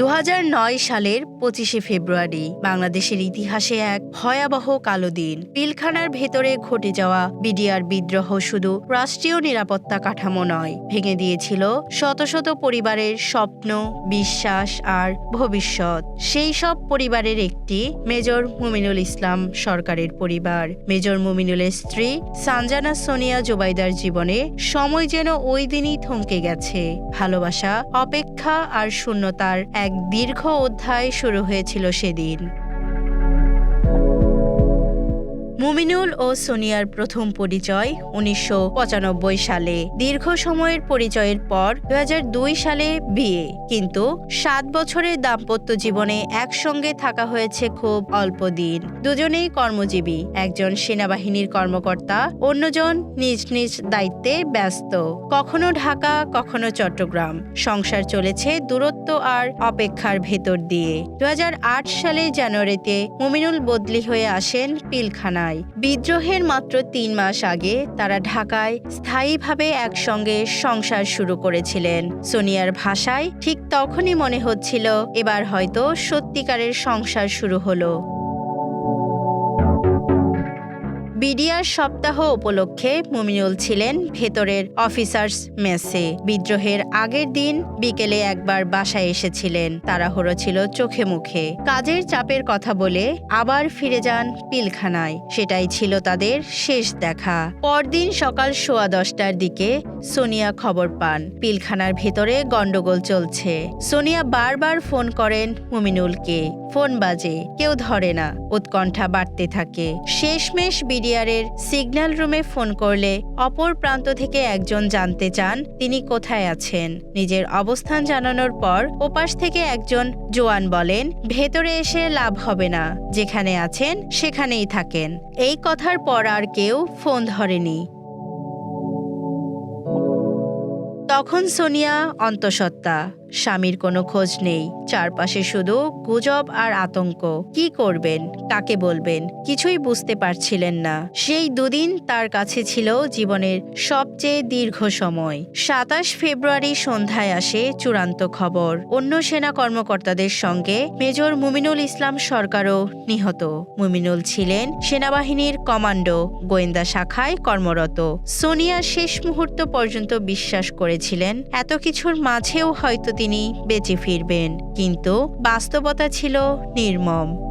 দু হাজার নয় সালের পঁচিশে ফেব্রুয়ারি বাংলাদেশের ইতিহাসে এক ভয়াবহ কালো দিন। পিলখানার ভেতরে ঘটে যাওয়া বিডিআর বিদ্রোহ শুধু রাষ্ট্রীয় নিরাপত্তা কাঠামো নয়, ভেঙে দিয়েছিল শত শত পরিবারের স্বপ্ন, বিশ্বাস আর ভবিষ্যৎ। সেই সব পরিবারের একটি মেজর মুমিনুল ইসলাম সরকারের পরিবার। মেজর মুমিনুলের স্ত্রী সানজানা সোনিয়া জোবাইদার জীবনে সময় যেন ওই দিনই থমকে গেছে। ভালোবাসা, অপেক্ষা আর শূন্যতার এক দীর্ঘ অধ্যায় শুরু হয়েছিল সেদিন। মুমিনুল ও সোনিয়ার প্রথম পরিচয় উনিশশো পঁচানব্বই সালে। দীর্ঘ সময়ের পরিচয়ের পর দু হাজার দুই সালে বিয়ে। কিন্তু সাত বছরের দাম্পত্য জীবনে একসঙ্গে থাকা হয়েছে খুব অল্প দিন। দুজনেই কর্মজীবী। একজন সেনাবাহিনীর কর্মকর্তা, অন্যজন নিজ নিজ দায়িত্বে ব্যস্ত। কখনো ঢাকা, কখনো চট্টগ্রাম। সংসার চলেছে দূরত্ব আর অপেক্ষার ভেতর দিয়ে। দু হাজার আট সালে জানুয়ারিতে মুমিনুল বদলি হয়ে আসেন পিলখানায়। বিদ্রোহের মাত্র তিন মাস আগে তারা ঢাকায় স্থায়ীভাবে একসঙ্গে সংসার শুরু করেছিলেন। সোনিয়ার ভাষায় ঠিক তখনই মনে হচ্ছিল, এবার হয়তো সত্যিকারের সংসার শুরু হলো। বিডিআর সপ্তাহ উপলক্ষে মুমিনুল ছিলেন ভেতরের অফিসার্স মেসে। বিদ্রোহের আগের দিন বিকেলে একবার বাসায় এসেছিলেন। তাড়াহুড়ো ছিল চোখে মুখে। কাজের চাপের কথা বলে আবার ফিরে যান পিলখানায়। সেটাই ছিল তাদের শেষ দেখা। পরদিন সকাল সোয়া দশটার দিকে সোনিয়া খবর পান। পিলখানার ভেতরে গন্ডগোল চলছে। সোনিয়া বারবার ফোন করেন মুমিনুলকে। ফোন বাজে, কেউ ধরে না, উৎকণ্ঠা বাড়তে থাকে। শেষমেশ বিডিআরের সিগন্যাল রুমে ফোন করলে অপর প্রান্ত থেকে একজন জানতে চান, তিনি কোথায় আছেন। নিজের অবস্থান জানানোর পর ওপাশ থেকে একজন জোয়ান বলেন, ভেতরে এসে লাভ হবে না, যেখানে আছেন, সেখানেই থাকেন। এই কথার পর আর কেউ ফোন ধরেনি। তখন সোনিয়া অন্তঃসত্ত্বা স্বামীর কোনো খোঁজ নেই। চারপাশে শুধু গুজব আর আতঙ্ক। কি করবেন? কাকে বলবেন? কিছুই বুঝতে পারছিলেন না। সেই দুদিন তার কাছে ছিল জীবনের সবচেয়ে দীর্ঘ সময়। সাতাশ ফেব্রুয়ারি সন্ধ্যায় আসে চূড়ান্ত খবর। অন্য সেনা কর্মকর্তাদের সঙ্গে মেজর মুমিনুল ইসলাম সরকারও নিহত। মুমিনুল ছিলেন সেনাবাহিনীর কমান্ডো, গোয়েন্দা শাখায় কর্মরত। সোনিয়া শেষ মুহূর্ত পর্যন্ত বিশ্বাস করেছিলেন। এত কিছুর মাঝেও হয়তো তিনি বেঁচে ফিরবেন। কিন্তু বাস্তবতা ছিল নির্মম।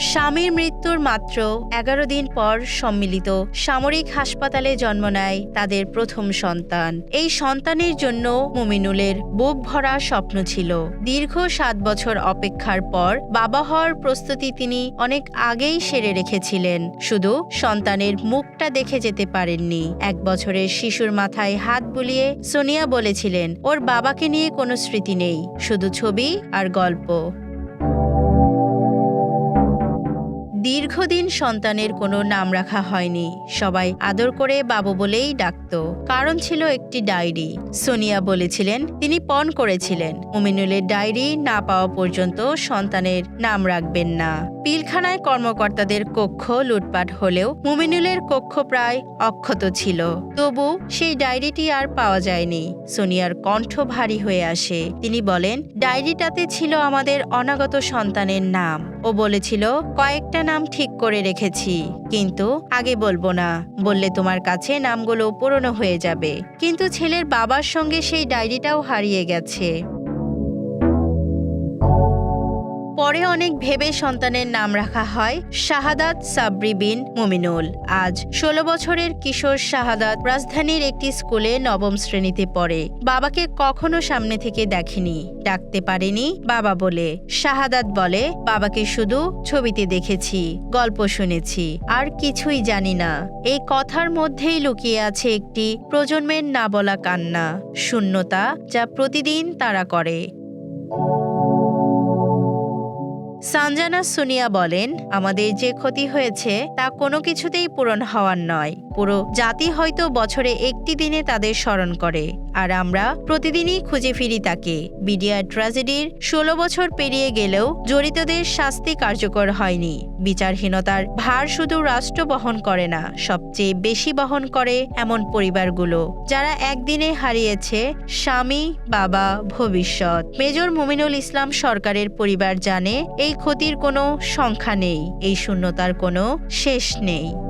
স্বামীর মৃত্যুর মাত্র এগারো দিন পর সম্মিলিত। সামরিক হাসপাতালে জন্ম নেয় তাদের প্রথম সন্তান। এই সন্তানের জন্য মুমিনুলের বুক ভরা স্বপ্ন ছিল। দীর্ঘ সাত বছর অপেক্ষার পর বাবা হওয়ার প্রস্তুতি তিনি অনেক আগেই সেরে রেখেছিলেন। শুধু সন্তানের মুখটা দেখে যেতে পারেননি। এক বছরের শিশুর মাথায় হাত বুলিয়ে সোনিয়া বলেছিলেন, ওর বাবাকে নিয়ে কোনো স্মৃতি নেই। শুধু ছবি আর গল্প। দীর্ঘদিন সন্তানের কোনো নাম রাখা হয়নি। সবাই আদর করে বাবু বলেই ডাকত। কারণ ছিল একটি ডায়েরি। সোনিয়া বলেছিলেন, তিনি পণ করেছিলেন। মুমিনুলের ডায়েরি না পাওয়া পর্যন্ত সন্তানের নাম রাখবেন না। পিলখানায় কর্মকর্তাদের কক্ষ লুটপাট হলেও মুমিনুলের কক্ষ প্রায় অক্ষত ছিল। তবু সেই ডায়েরিটি আর পাওয়া যায়নি। সোনিয়ার কণ্ঠ ভারী হয়ে আসে। তিনি বলেন, ডায়েরিটাতে ছিল আমাদের অনাগত সন্তানের নাম। ও বলেছিল, কয়েকটা নাম ঠিক করে রেখেছি। কিন্তু আগে বলব না। বললে তোমার কাছে নামগুলো পুরনো হয়ে যাবে। কিন্তু ছেলের বাবার সঙ্গে সেই ডায়েরিটাও হারিয়ে গেছে। পরে অনেক ভেবে সন্তানের নাম রাখা হয় শাহাদাত সাবরি বিন মুমিনুল। আজ ষোলো বছরের কিশোর শাহাদাত রাজধানীর একটি স্কুলে নবম শ্রেণীতে পড়ে। বাবাকে কখনো সামনে থেকে দেখেনি, ডাকতে পারেনি বাবা বলে। শাহাদাত বলে, বাবাকে শুধু ছবিতে দেখেছি, গল্প শুনেছি, আর কিছুই জানি না। এই কথার মধ্যেই লুকিয়ে আছে একটি প্রজন্মের না বলা কান্না, শূন্যতা যা প্রতিদিন তারা করে। সানজানা সুনিয়া বলেন, আমাদের যে ক্ষতি হয়েছে তা কোনো কিছুতেই পূরণ হওয়ার নয়। পুরো জাতি হয়তো বছরে একটি দিনে তাদের স্মরণ করে। আর আমরা প্রতিদিনই খুঁজে ফিরি তাকে। বিডিআর ট্র্যাজেডির ষোলো বছর পেরিয়ে গেলেও জড়িতদের শাস্তি কার্যকর হয়নি। বিচারহীনতার ভার শুধু রাষ্ট্র বহন করে না, সবচেয়ে বেশি বহন করে এমন পরিবারগুলো, যারা একদিনে হারিয়েছে স্বামী, বাবা, ভবিষ্যৎ। মেজর মুমিনুল ইসলাম সরকারের পরিবার জানে, এই ক্ষতির কোনো সংখ্যা নেই, এই শূন্যতার কোনো শেষ নেই।